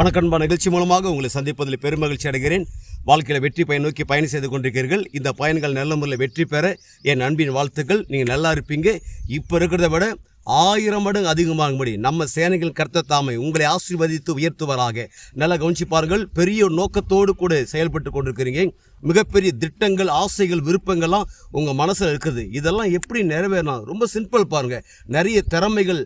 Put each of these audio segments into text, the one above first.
வணக்கன்பா நிகழ்ச்சி மூலமாக உங்களை சந்திப்பதில் பெருமகிழ்ச்சி அடைகிறேன். வாழ்க்கையில் வெற்றி பயன் நோக்கி பயணம் செய்து கொண்டிருக்கிறீர்கள். இந்த பயன்கள் நல்ல முறையில் வெற்றி பெற என் அன்பின் வாழ்த்துக்கள். நீங்கள் நல்லா இருப்பீங்க. இப்போ இருக்கிறத விட ஆயிரம் மடங்கு அதிகமாகும்படி நம்ம சேனைகள் கர்த்த தாமை உங்களை ஆசீர்வதித்து உயர்த்துவராக. நல்லா கவனிச்சு பாருங்கள். பெரிய நோக்கத்தோடு கூட செயல்பட்டு கொண்டிருக்கிறீங்க. மிகப்பெரிய திட்டங்கள் ஆசைகள் விருப்பங்கள்லாம் உங்கள் மனசில் இருக்குது. இதெல்லாம் எப்படி நிறைவேறலாம்? ரொம்ப சிம்பிள் பாருங்கள் நிறைய திறமைகள்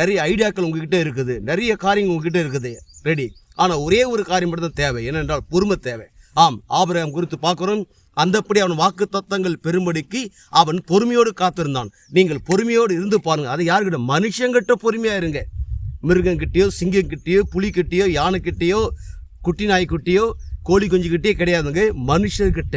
நிறைய ஐடியாக்கள் உங்ககிட்ட இருக்குது. நிறைய காரியங்கள் உங்ககிட்ட இருக்குது. ரெடி. ஆனால் ஒரே ஒரு காரியம் மட்டும் தான் தேவை. ஏனென்றால் பொறுமை தேவை. ஆம் ஆபிரகாம் குறித்து பார்க்குறோம். அந்தப்படி அவன் வாக்கு தத்தங்கள் பெரும்படிக்கு அவன் பொறுமையோடு காத்திருந்தான். நீங்கள் பொறுமையோடு இருந்து பாருங்கள். அதை யாருக்கிட்ட? மனுஷங்கிட்ட பொறுமையாக இருங்க. மிருகங்கிட்டேயோ சிங்கங்கிட்டேயோ புலிக்கிட்டேயோ யானைக்கிட்டேயோ குட்டி நாய்க்குட்டியோ கோழி குஞ்சுக்கிட்டே கிடையாதுங்க. மனுஷர்கிட்ட.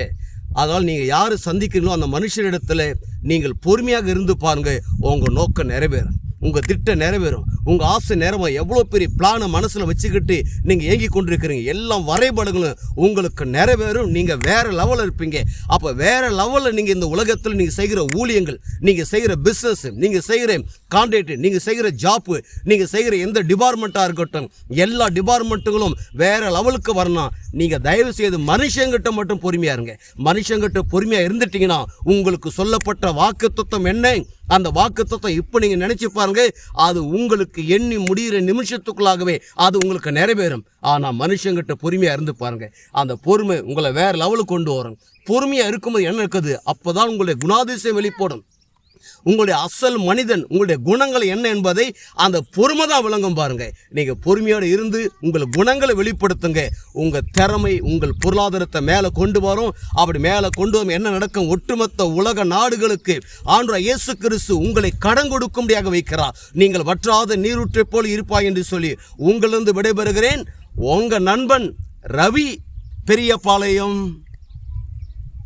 அதனால் நீங்கள் யார் சந்திக்கிறீங்களோ அந்த மனுஷரிடத்தில் நீங்கள் பொறுமையாக இருந்து பாருங்கள் உங்கள் நோக்கம் நிறைவேறும். உங்கள் திட்டம் நிறைவேறும். உங்கள் ஆசை நேரமாக எவ்வளோ பெரிய பிளானை மனசில் வச்சுக்கிட்டு நீங்கள் ஏங்கி கொண்டிருக்கிறீங்க. எல்லா வரைபடங்களும் உங்களுக்கு நிறைவேறும். நீங்கள் வேறு லெவலில் இருப்பீங்க. அப்போ வேறு லெவலில் நீங்கள் இந்த உலகத்தில் நீங்கள் செய்கிற ஊழியங்கள் நீங்கள் செய்கிற பிஸ்னஸ் நீங்கள் செய்கிற கான்ட்ராக்ட் நீங்கள் செய்கிற ஜாப்பு நீங்கள் செய்கிற எந்த டிபார்ட்மெண்ட்டாக இருக்கட்டும் எல்லா டிபார்ட்மெண்ட்டுகளும் வேறு லெவலுக்கு வரணும் நீங்கள் தயவு செய்து மனுஷங்கிட்ட மட்டும் பொறுமையாக இருங்க. மனுஷங்கிட்ட பொறுமையாக இருந்துட்டீங்கன்னா உங்களுக்கு சொல்லப்பட்ட வாக்குத்தத்தம் என்ன? அந்த வாக்குத்தத்தை இப்போ நீங்கள் நினச்சி பாருங்க அது உங்களுக்கு எண்ணி முடிகிற நிமிஷத்துக்குள்ளாகவே அது உங்களுக்கு நிறைவேறும். ஆனால் மனுஷங்கிட்ட பொறுமையாக இருந்து பாருங்க. அந்த பொறுமை உங்களை வேறு லெவலுக்கு கொண்டு வரும். பொறுமையாக இருக்கும்போது என்ன இருக்குது? அப்போ தான் உங்களுடைய குணாதிசயம் வெளிப்படும். உங்களுடைய அசல் மனிதன் உங்களுடைய குணங்கள் என்ன என்பதை அந்த பொறுமை தான் விளங்கும் பாருங்க. நீங்கள் பொறுமையோடு இருந்து உங்கள் குணங்களை வெளிப்படுத்துங்க. உங்கள் திறமை உங்கள் பொருளாதாரத்தை மேலே கொண்டு வரும். அப்படி மேலே கொண்டு வரும் என்ன நடக்கும்? ஒட்டுமொத்த உலக நாடுகளுக்கு ஆண்டு இயேசு கிறிஸ்து உங்களை கடன் கொடுக்கும்படியாக வைக்கிறார். நீங்கள் வற்றாத நீரூற்றை போல் இருப்பாய் என்று சொல்லி உங்களிருந்து விடைபெறுகிறேன். உங்கள் நண்பன் ரவி பெரியபாளையம்.